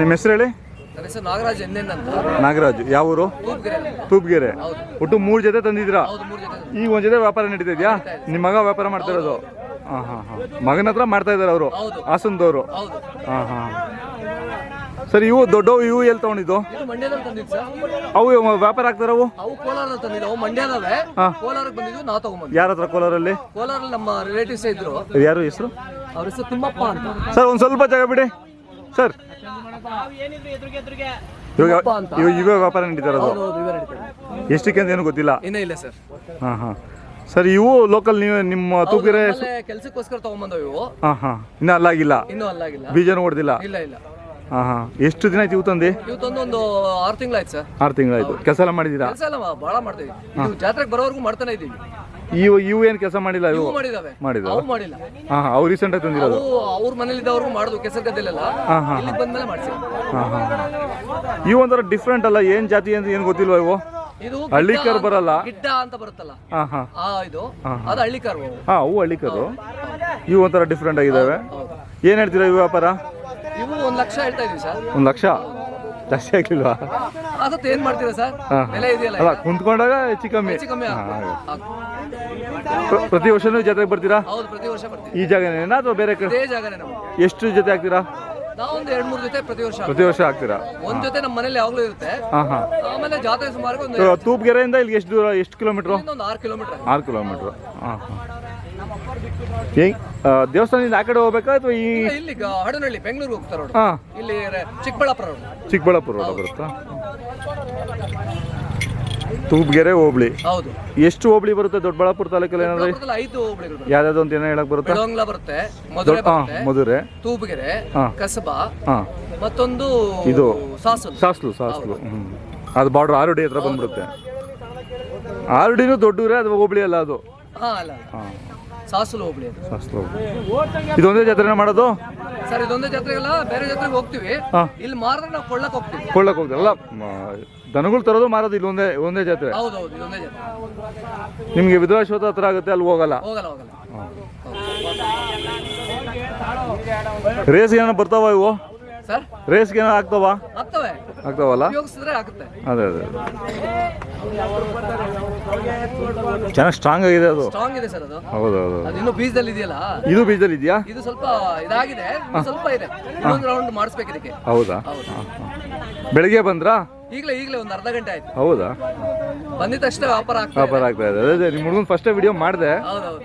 ನಿಮ್ಮ ಹೆಸರು ಹೇಳಿ? ನನ್ನ ಹೆಸರು ನಾಗರಾಜ್ ಅಂತ ನಾಗರಾಜು ಯಾವ ಊರು? ತೂಪ್ಗೆರೆ. ತೂಪ್ಗೆರೆ. ಒಟ್ಟು ಮೂರು ಜೊತೆ ತಂದಿದ್ದೀರಾ? ಹೌದು ಮೂರು ಜೊತೆ ಈಗ ಒಂದು ಜೊತೆ ವ್ಯಾಪಾರ ನಡೀತಿದ್ಯಾ ಇದೆಯಾ? ನಿಮ್ಮ ಮಗ ವ್ಯಾಪಾರ ಮಾಡ್ತಾ ಇರೋದು. ಹಾಂ ಹಾ ಹಾ. ಮಗನ ಹತ್ರ ಮಾಡ್ತಾ ಇದ್ದಾರೆ ಅವರು. ಹೌದು. ಹಾಸನದವರು. ಹೌದು. ಹಾ ಹಾಂ. ಸರ್ ಇವು ದೊಡ್ಡವು ಇವು ಎಲ್ಲಿ ತಗೊಂಡಿದ್ದು? ಇದು ಮಂಡ್ಯದಲ್ಲಿ ತಂದಿದ್ದು ಸರ್. ಅವು ವ್ಯಾಪಾರ ಆಗ್ತಾರ ಅವು? ಅವು ಕೋಲಾರದಲ್ಲಿ ತಂದಿದ್ದು. ಅವು ಮಂಡ್ಯದವೆ. ಹಾ. ಕೋಲಾರಕ್ಕೆ ಬಂದಿದ್ದು ನಾವು ತಗೊಂಬಂದ್ವಿ ಯಾರ ಹತ್ರ ಕೋಲಾರಲ್ಲಿ? ಕೋಲಾರಲ್ಲಿ ನಮ್ಮ ರಿಲೇಟಿವ್ಸ್ ಇದ್ರು. ಯಾರು ಹೆಸರು? ಅವ್ರ ಹೆಸರು ತಿಮ್ಮಪ್ಪ ಅಂತ. ಸರ್ ಒಂದು ಸ್ವಲ್ಪ ಜಾಗ ಬಿಡಿ. ಸರ್. ಇವಾಗ ತಿಮ್ಮಪ್ಪ ಅಂತ. ಇವಾಗ ಇವೇ ವ್ಯಾಪಾರ ನಡೀತಾರ ಇರೋದು ಹೌದು ಹೌದು ಇವೇ ನಡೀತಾರೆ ಎಷ್ಟಕ್ಕೆ ಅಂತ ಏನು ಗೊತ್ತಿಲ್ಲ. ಇನ್ನೂ ಇಲ್ಲ ಸರ್. ಹಾಂ ಹಾಂ. ಸರ್ ಇವು ಲೋಕಲ್ ನೀವು ನಿಮ್ಮ ತೂಕಿರೋಸ್ಕರ ಕೆಲಸಕ್ಕೋಸ್ಕರ ತಗೊಂಬಂದವು ಇವು. ಹಾಂ ಹಾಂ. ಇನ್ನೂ ಅಲ್ಲಾಗಿಲ್ಲ. ಇನ್ನೂ ಅಲ್ಲಾಗಿಲ್ಲ. ಬೀಜನೂ ಹೊಡೆದಿಲ್ಲ. ಇಲ್ಲ ಇಲ್ಲ. ಹಾಂ ಹಾಂ. ಎಷ್ಟು ದಿನ ಆಯ್ತು ಇವು ತಂದು? ಇವತ್ತೊಂದು ಒಂದು ಆರು ತಿಂಗಳಾಯ್ತು ಸರ್. ಆರು ತಿಂಗಳಾಯ್ತು ಕೆಲಸ ಎಲ್ಲ ಮಾಡಿದ್ದೀರಾ? ಕೆಲಸ ಎಲ್ಲ ಭಾಳ ಮಾಡ್ತೀವಿ. ಇದು ಜಾತ್ರೆಗೆ ಬರೋವರೆಗೂ ಮಾಡ್ತಾನೆ ಇದ್ದೀವಿ. ಇವು ಇವು ಏನು ಕೆಲಸ ಮಾಡಿಲ್ಲ ಇವು? ಇವು ಮಾಡಿದಾವೆ. ಅವು ಮಾಡಿಲ್ಲ. ಹಾಂ ಹಾಂ. ಅವ್ರು ರೀಸೆಂಟಾಗಿ ತಂದಿರೋದು? ಅವು ಅವ್ರ ಮನೇಲಿ ಇದ್ದವ್ರಿಗೂ ಮಾಡುದು ಕೆಸರು ಗದ್ದೆಲೆಲ್ಲ. ಹಾ, ಹಾಂ ಇಲ್ಲಿಗೆ ಬಂದ್ಮೇಲೆ ಮಾಡ್ತೀವಿ ಹಾಂ ಹಾಂ. ಇವು ಒಂಥರ ಡಿಫ್ರೆಂಟ್ ಅಲ್ಲ? ಏನು ಜಾತಿ ಅಂತ ಏನು ಗೊತ್ತಿಲ್ವಾ ಇವು? ಇದು ಹಳ್ಳಿಕರ್ ಬರಲ್ಲ. ಗಿಡ್ಡ ಅಂತ ಬರುತ್ತಲ್ಲ? ಹಾಂ ಹಾಂ. ಆ ಇದು. ಅದು ಹಳ್ಳಿಕಾರ್ ಅವು. ಹಾಂ ಅವು ಹಳ್ಳಿಕರು ಇವು ಒಂಥರ ಡಿಫ್ರೆಂಟ್ ಆಗಿದ್ದಾವೆ ಏನು ಹೇಳ್ತೀರಾ ಇವು ವ್ಯಾಪಾರ? ಇವು ಒಂದ್ ಲಕ್ಷ ಹೇಳ್ತಾ ಇದೀವಿ ಸರ್. ಒಂದು ಲಕ್ಷ? ಜಾಸ್ತಿ ಆಗ್ಲಿಲ್ವಾ ಅದಕ್ಕೆ ಏನ್ ಮಾಡ್ತೀರಾ ಸರ್? ಹಾ. ಬೆಲೆ ಇದೆಯಲ್ಲ ಅಲ್ಲ ಕುಂತ್ಕೊಂಡಾಗ ಹೆಚ್ಚು ಕಮ್ಮಿ. ಹೆಚ್ಚು ಕಮ್ಮಿ ಹಾಂ, ಹಾಗೆ. ಪ್ರ- ಪ್ರತಿ ವರ್ಷನೂ ಜಾತ್ರೆಗೆ ಬರ್ತೀರಾ? ಹೌದು ಪ್ರತಿ ವರ್ಷ ಬರ್ತೀವಿ. ಈ ಜಾಗನೇನಾ ಅಥವಾ ಬೇರೆ ಕಡೆ? ಇದೇ ಜಾಗನೇ ನಾವು ಎಷ್ಟು ಜೊತೆ ಆಗ್ತೀರಾ ನಾವು ಒಂದು ಎರಡ್ ಮೂರು ಜೊತೆ ಪ್ರತಿ ವರ್ಷ ಪ್ರತಿ ವರ್ಷ ಆಗ್ತೀರಾ ಒಂದ್ ಜೊತೆ ನಮ್ಮ ಮನೇಲಿ ಯಾವಾಗ್ಲೂ ಇರುತ್ತೆ. ಹಾಂ ಹಾಂ. ಆಮೇಲೆ ಜಾತ್ರೆ ಸುಮಾರು ಒಂದು ತೂಪ್ಗೆರೆಯಿಂದ ಇಲ್ಲಿ ಎಷ್ಟು ದೂರ ಎಷ್ಟು ಕಿಲೋಮೀಟ್ರು? ಒಂದು ಆರು ಕಿಲೋಮೀಟರ್. ಆರು ಕಿಲೋಮೀಟ್ರು. ಹಾಂ ಹಾಂ. ಹೆಂಗ್ ದೇವಸ್ಥಾನದಿಂದ ಆ ಕಡೆ ಹೋಗ್ಬೇಕಾ ಅಥವಾ ಈ ಇಲ್ಲಿ ಹಡನಹಳ್ಳಿ ಬೆಂಗಳೂರು ಹೋಗ್ತಾರೆ. ಹಾಂ. ಇಲ್ಲಿ ಚಿಕ್ಕಬಳ್ಳಾಪುರ. ಚಿಕ್ಕಬಳ್ಳಾಪುರ ರೋಡ್ ಬರುತ್ತಾ? ತೂಪ್ಗೆರೆ ಹೋಬಳಿ. ಹೌದು. ಎಷ್ಟು ಹೋಬಳಿ ಬರುತ್ತೆ? ದೊಡ್ಡಬಳ್ಳಾಪುರ ತಾಲೂಕಲ್ಲಿ ಏನಾದ್ರು? ಚಿಕ್ಕಬಳ್ಳಾಪುರದಲ್ಲಿ ಐದು ಹೋಬಳಿ. ಯಾವ್ದಾದ್ರು ಅಂತ ಏನೋ ಹೇಳಕ್ ಬರುತ್ತಾ? ಬೆಳವಂಗ್ಲ ಬರುತ್ತೆ ಮಧುರೆ ಹಾಂ ಬರುತ್ತೆ. ಮಧುರೆ. ತೂಬಗೆರೆ ಹಾ. ಕಸಬಾ ಹಾಂ. ಮತ್ತೊಂದು ಇದು. ಸಾಸಲು. ಸಾಸ್ಲು ಸಾಸ್ಲು. ಹ್ಞೂ ಅದು ಬಾರ್ಡ್ರ್ ಆರುಡಿ ಹತ್ರ ಬಂದ್ಬಿಡುತ್ತೆ. ಆರುಡಿನೂ ದೊಡ್ಡೂರೇ ಅದು ಹೋಬಳಿ ಅಲ್ಲ ಅದು? ಹಾ ಅಲ್ಲ ಹಾಂ. ಸಾಸಲು ಹೋಬಳಿ ಅದು. ಇದೊಂದೇ ಜಾತ್ರೆನ ಮಾಡೋದು? ಸರ್ ಇದೊಂದೇ ಜಾತ್ರೆಗೆಲ್ಲ ಬೇರೆ ಜಾತ್ರೆಗೆ ಹೋಗ್ತೀವಿ. ಹಾಂ. ಇಲ್ಲಿ ಮಾರಿದ್ರೆ ನಾವು ಕೊಳ್ಳಕ್ ಹೋಗ್ತೀವಿ. ಕೊಳ್ಳಕ್ ಹೋಗ್ತಾರೆ ಅಲ್ಲ ದನಗಳು ತರೋದು ಮಾರೋದು ಇಲ್ಲಿ ಒಂದೇ ಒಂದೇ ಜಾತ್ರೆ? ಹೌದೌದು ಇದೊಂದೇ ಜಾತ್ರೆ. ನಿಮಗೆ ವಿಧವಾಶ್ವತ ಹತ್ರ ಆಗುತ್ತೆ ಅಲ್ಲಿ ಹೋಗಲ್ಲ? ಹೋಗಲ್ಲ ಹೋಗಲ್ಲ. ರೇಸ್ಗೆ ಏನೋ ಬರ್ತಾವ ಇವು? ಸರ್? ರೇಸ್ಗೆ ಏನೋ ಆಗ್ತಾವ? ಆಗ್ತವೆ. ಆಗ್ತಾವಲ್ಲ? ಅದೇ ಅದೇ. ಚೆನ್ನಾಗಿ ಸ್ಟ್ರಾಂಗ್ ಆಗಿದೆ ಅದು. ಸ್ಟ್ರಾಂಗ್ ಇದೆ ಸರ್ ಅದು. ಹೌದು ಹೌದು. ಅದು ಇನ್ನೂ ಬೀಜದಲ್ಲಿ ಇದೆಯಲ್ಲ? ಇದು ಬೀಜದಲ್ಲಿ ಇದೆಯಾ? ಇದು ಸ್ವಲ್ಪ ಇದಾಗಿದೆ ಇನ್ನು ಸ್ವಲ್ಪ ಇದೆ. ಇನ್ನೊಂದು ರೌಂಡ್ ಮಾಡಿಸ್ಬೇಕು ಇದಕ್ಕೆ. ಹೌದಾ. ಬೆಳಿಗ್ಗೆ ಬಂದ್ರಾ? ಈಗಲೇ ಈಗಲೇ ಒಂದು ಅರ್ಧ ಗಂಟೆ ಆಯ್ತು. ಹೌದಾ? ಬಂದಿದ ತಕ್ಷಣ ವ್ಯಾಪಾರ ಆಗ್ತದೆ ವ್ಯಾಪಾರ ಆಗ್ತಾ ಇದೆ. ಅದೇ ನಿಮ್ಮ ಹುಡುಗನ ಫಸ್ಟೇ ವಿಡಿಯೋ ಮಾಡಿದೆ. ಹೌದೌದು.